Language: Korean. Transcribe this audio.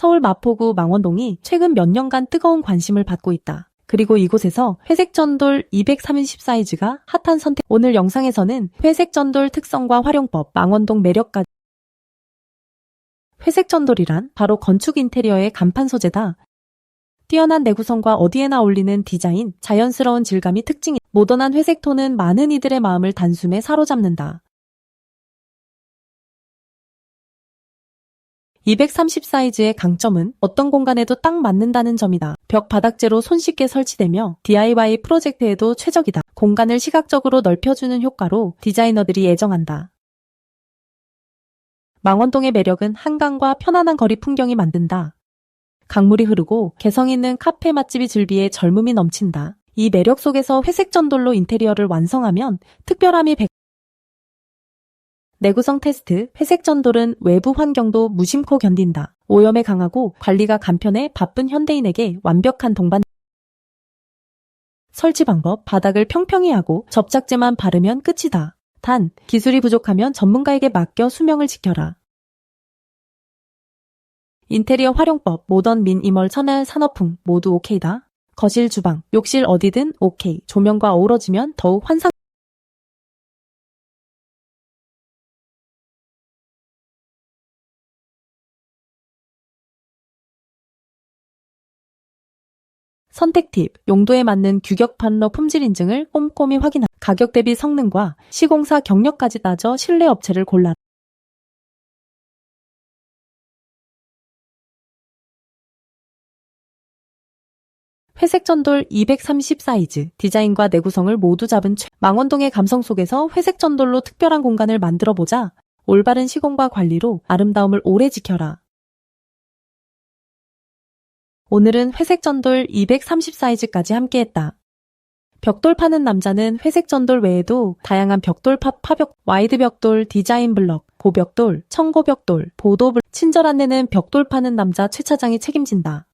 서울 마포구 망원동이 최근 몇 년간 뜨거운 관심을 받고 있다. 그리고 이곳에서 회색 전돌 230 사이즈가 핫한 선택. 오늘 영상에서는 회색 전돌 특성과 활용법, 망원동 매력까지. 회색 전돌이란 바로 건축 인테리어의 간판 소재다. 뛰어난 내구성과 어디에나 어울리는 디자인, 자연스러운 질감이 특징이 모던한 회색 톤은 많은 이들의 마음을 단숨에 사로잡는다. 230 사이즈의 강점은 어떤 공간에도 딱 맞는다는 점이다. 벽 바닥재로 손쉽게 설치되며 DIY 프로젝트에도 최적이다. 공간을 시각적으로 넓혀주는 효과로 디자이너들이 애정한다. 망원동의 매력은 한강과 편안한 거리 풍경이 만든다. 강물이 흐르고 개성 있는 카페 맛집이 즐비해 젊음이 넘친다. 이 매력 속에서 회색 전돌로 인테리어를 완성하면 특별함이 100 내구성 테스트, 회색 전돌은 외부 환경도 무심코 견딘다. 오염에 강하고 관리가 간편해 바쁜 현대인에게 완벽한 동반. 설치 방법, 바닥을 평평히 하고 접착제만 바르면 끝이다. 단, 기술이 부족하면 전문가에게 맡겨 수명을 지켜라. 인테리어 활용법, 모던 미니멀 천연 산업풍 모두 오케이다. 거실, 주방, 욕실 어디든 오케이. 조명과 어우러지면 더욱 환상. 선택 팁, 용도에 맞는 규격 판로 품질 인증을 꼼꼼히 확인하. 가격 대비 성능과 시공사 경력까지 따져 신뢰 업체를 골라. 회색 전돌 230 사이즈, 디자인과 내구성을 모두 잡은 최. 망원동의 감성 속에서 회색 전돌로 특별한 공간을 만들어 보자. 올바른 시공과 관리로 아름다움을 오래 지켜라. 오늘은 회색 전돌 230 사이즈까지 함께했다. 벽돌 파는 남자는 회색 전돌 외에도 다양한 벽돌 파, 파벽, 와이드 벽돌, 디자인 블럭, 고벽돌, 청고벽돌, 보도블, 친절 안내는 벽돌 파는 남자 최 차장이 책임진다.